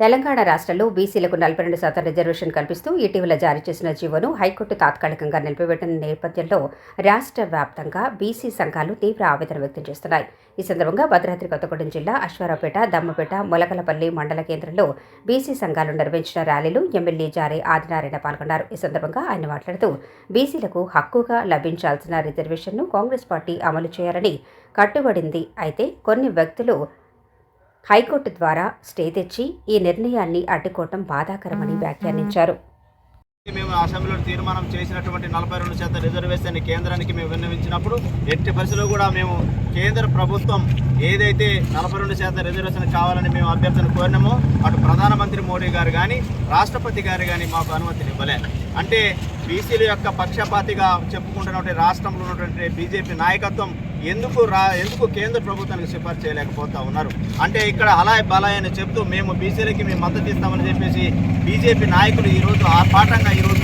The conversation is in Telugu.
తెలంగాణ రాష్ట్రంలో బీసీలకు నలభై రెండు శాతం రిజర్వేషన్ కల్పిస్తూ ఇటీవల జారీ చేసిన జీవోను హైకోర్టు తాత్కాలికంగా నిలిపివేసిన నేపథ్యంలో రాష్ట్ర వ్యాప్తంగా బీసీ సంఘాలు తీవ్ర ఆవేదన వ్యక్తం చేస్తున్నాయి. ఈ సందర్భంగా భద్రాద్రి కొత్తగూడెం జిల్లా అశ్వారావుపేట దమ్మపేట మొలకలపల్లి మండల కేంద్రంలో బీసీ సంఘాలు నిర్వహించిన ర్యాలీలు ఎమ్మెల్యే జారే ఆదినారాయణ పాల్గొన్నారు. ఈ సందర్భంగా ఆయన మాట్లాడుతూ బీసీలకు హక్కుగా లభించాల్సిన రిజర్వేషన్ను కాంగ్రెస్ పార్టీ అమలు చేయాలని కట్టుబడింది. అయితే కొన్ని వ్యక్తులు హైకోర్టు ద్వారా స్టే తెచ్చి ఈ నిర్ణయాన్ని అడ్డుకోవటం బాధాకరమని వ్యాఖ్యానించారు. మేము. అసెంబ్లీలో తీర్మానం చేసినటువంటి నలభై రెండు శాతం రిజర్వేషన్ కేంద్రానికి మేము విన్నవించినప్పుడు ఎట్టి పరిస్థితుల్లో కూడా మేము కేంద్ర ప్రభుత్వం ఏదైతే నలభై రెండు శాతం రిజర్వేషన్ కావాలని మేము అభ్యర్థన కోరినామో అటు ప్రధానమంత్రి మోడీ గారు కానీ రాష్ట్రపతి గారు కానీ మాకు అనుమతిని ఇవ్వలే. అంటే బీసీల యొక్క పక్షపాతిగా చెప్పుకుంటున్నటువంటి రాష్ట్రంలో ఉన్నటువంటి బీజేపీ నాయకత్వం ఎందుకు రా ఎందుకు కేంద్ర ప్రభుత్వానికి సిఫార్సు చేయలేకపోతా ఉన్నారు? అంటే ఇక్కడ అలాయ్ బలాయ్ అని చెప్తూ మేము బీసీలకి మేము మద్దతు ఇస్తామని చెప్పేసి బీజేపీ నాయకులు ఈరోజు ఆర్భాటంగా ఈరోజు